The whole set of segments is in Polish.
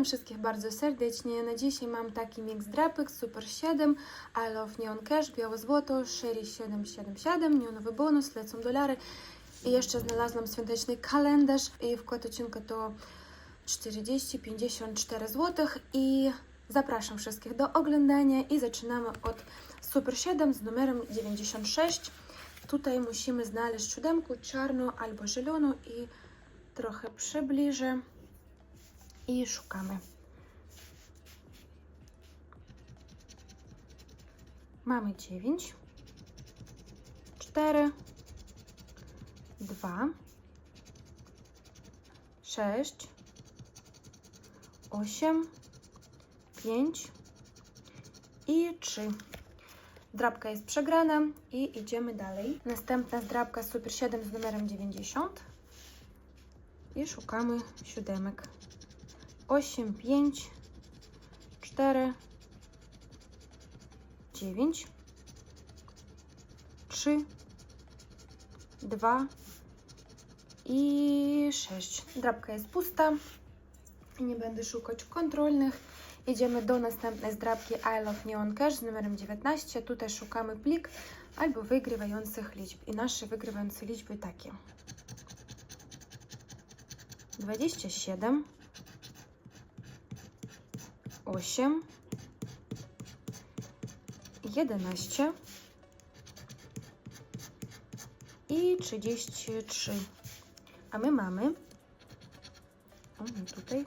Witam wszystkich bardzo serdecznie. Na dzisiaj mam taki miks drapek Super 7, I Love Neon Cash, białe złoto, Sherry 777, neonowy bonus, lecą dolary. I jeszcze znalazłam świąteczny kalendarz i wkład odcinka to 40-54 zł i zapraszam wszystkich do oglądania i zaczynamy od Super 7 z numerem 96. Tutaj musimy znaleźć siódemkę czarną albo zieloną i trochę przybliżę i szukamy. Mamy 9, 4, 2, 6, 8, 5 i 3. Drapka jest przegrana i idziemy dalej. Następna zdrabka Super 7 z numerem 90 i szukamy siódemek. 8, 5, 4, 9, 3, 2 i 6. Drapka jest pusta. Nie będę szukać kontrolnych. Idziemy do następnej zdrabki I Love Neon Cash z numerem 19. Tutaj szukamy plik albo wygrywających liczb. I nasze wygrywające liczby takie. 27 8 11 i 33. A my mamy o, tutaj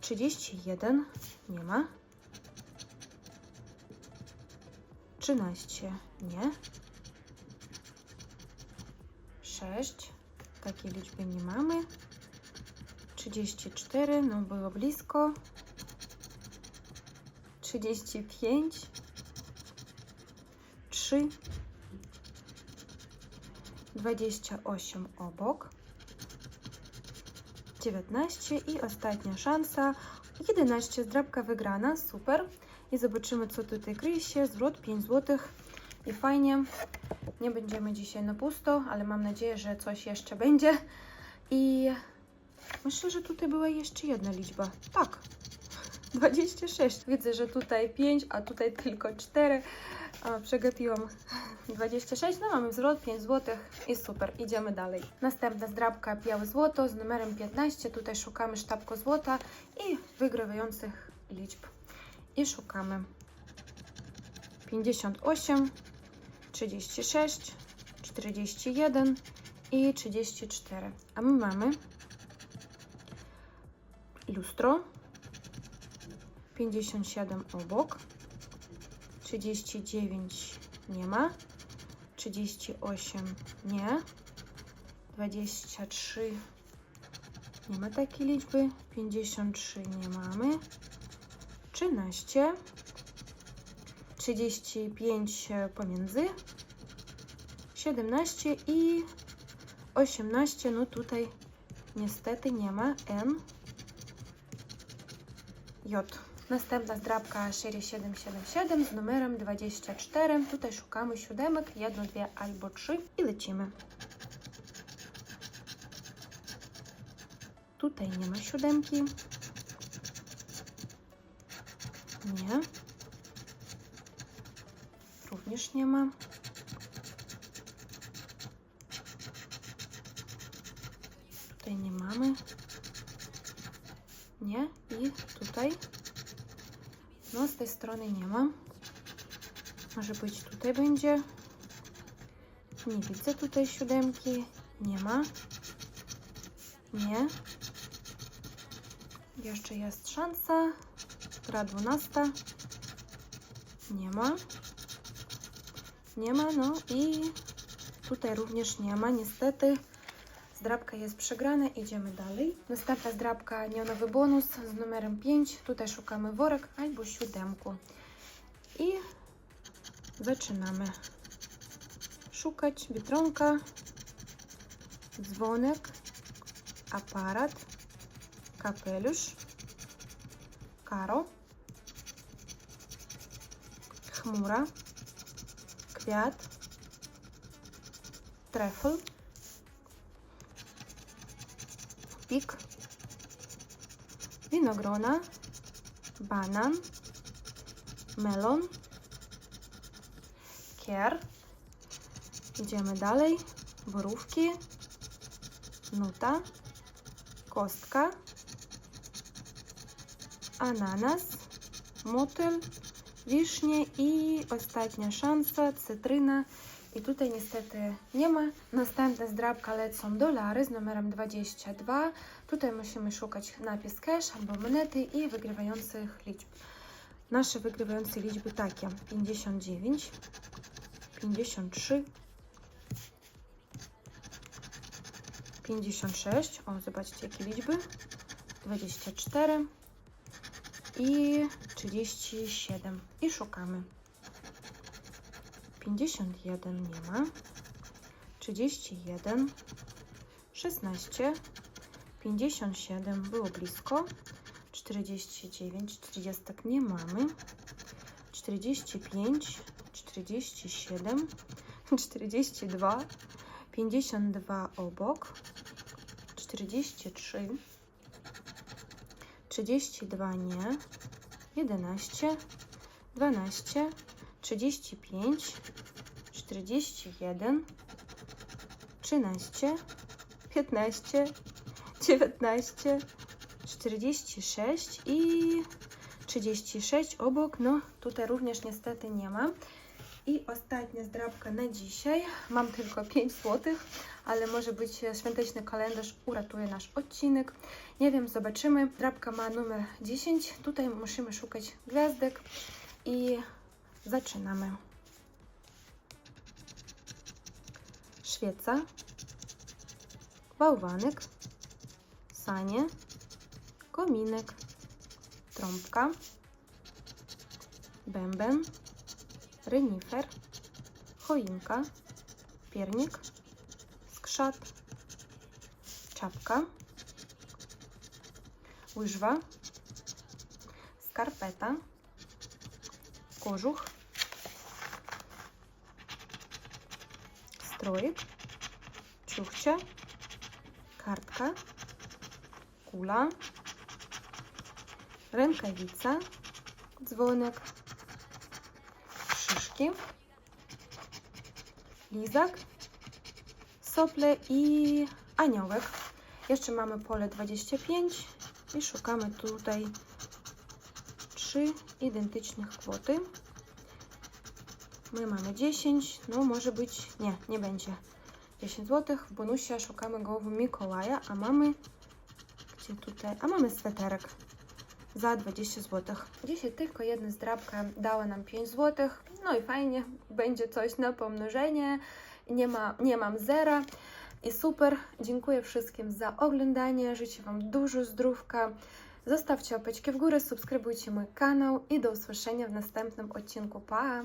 31 nie ma. 13 nie. 6 takiej liczby nie mamy. 34, no było blisko. 35, 3, 28 obok, 19 i ostatnia szansa, 11, zdrabka wygrana, super. I zobaczymy, co tutaj kryje się, zwrot 5 zł i fajnie. Nie będziemy dzisiaj na pusto, ale mam nadzieję, że coś jeszcze będzie. I myślę, że tutaj była jeszcze jedna liczba. Tak, 26. Widzę, że tutaj 5, a tutaj tylko 4. A, Przegapiłam 26. No mamy zwrot 5 zł i super. Idziemy dalej. Następna zdrabka białe złoto z numerem 15. Tutaj szukamy sztabko złota i wygrywających liczb. I szukamy 58, 36, 41 i 34. A my mamy lustro 57 obok, 39 nie ma, 38 nie, 23 nie ma takiej liczby, 53 nie mamy, 13, 35 pomiędzy, 17 i 18, no tutaj niestety nie ma N, J. Następna zdrabka Sherry 777 z numerem 24. Tutaj szukamy siódemek, jedno, dwie albo trzy i lecimy. Tutaj nie ma siódemki. Nie. Również nie ma. Tutaj nie mamy. Nie. I tutaj no, z tej strony nie ma. Może być tutaj będzie. Nie widzę tutaj siódemki. Nie ma. Nie. Jeszcze jest szansa. Gra 12. Nie ma. Nie ma, no i tutaj również nie ma, niestety. Zdrabka jest przegrana, idziemy dalej. Następna zdrabka neonowy bonus z numerem 5. Tutaj szukamy worek albo siódemku. I zaczynamy szukać biedronka, dzwonek, aparat, kapelusz, karo, chmura, kwiat, trefl, pik, winogrona, banan, melon, kier. Idziemy dalej. Borówki, nuta, kostka, ananas, motyl, wiśnie i ostatnia szansa, cytryna. I tutaj niestety nie ma. Następne zdrabka lecą dolary z numerem 22. Tutaj musimy szukać napis cash albo monety i wygrywających liczb. Nasze wygrywające liczby takie 59, 53, 56, o zobaczcie jakie liczby, 24 i 37 i szukamy. 51 nie ma, 31, 16, 57 było blisko, 49, 40 nie mamy, 45, 47, 42, 52 obok, 43, 32 nie, 11, 12, 35, 41, 13, 15, 19, 46 i 36 obok. No tutaj również niestety nie ma. I ostatnia zdrabka na dzisiaj. Mam tylko 5 zł, ale może być świąteczny kalendarz uratuje nasz odcinek. Nie wiem, zobaczymy. Drabka ma numer 10. Tutaj musimy szukać gwiazdek i zaczynamy. Świeca, bałwanek, sanie, kominek, trąbka, bęben, renifer, choinka, piernik, skrzat, czapka, łyżwa, skarpeta, kożuch, strojek, ciuchcia, kartka, kula, rękawica, dzwonek, szyszki, lizak, sople i aniołek. Jeszcze mamy pole 25 i szukamy tutaj trzy identycznych kwoty. My mamy 10, no może być, nie, nie będzie 10 zł. W bonusie szukamy głowy Mikołaja, a mamy, gdzie tutaj, a mamy sweterek za 20 zł. Dzisiaj tylko jedna zdrabka dała nam 5 zł, no i fajnie, będzie coś na pomnożenie, nie, ma, nie mam zera i super. Dziękuję wszystkim za oglądanie, życzę Wam dużo zdrówka. Zostawcie łapeczki w górę, subskrybujcie mój kanał i do usłyszenia w następnym odcinku. Pa!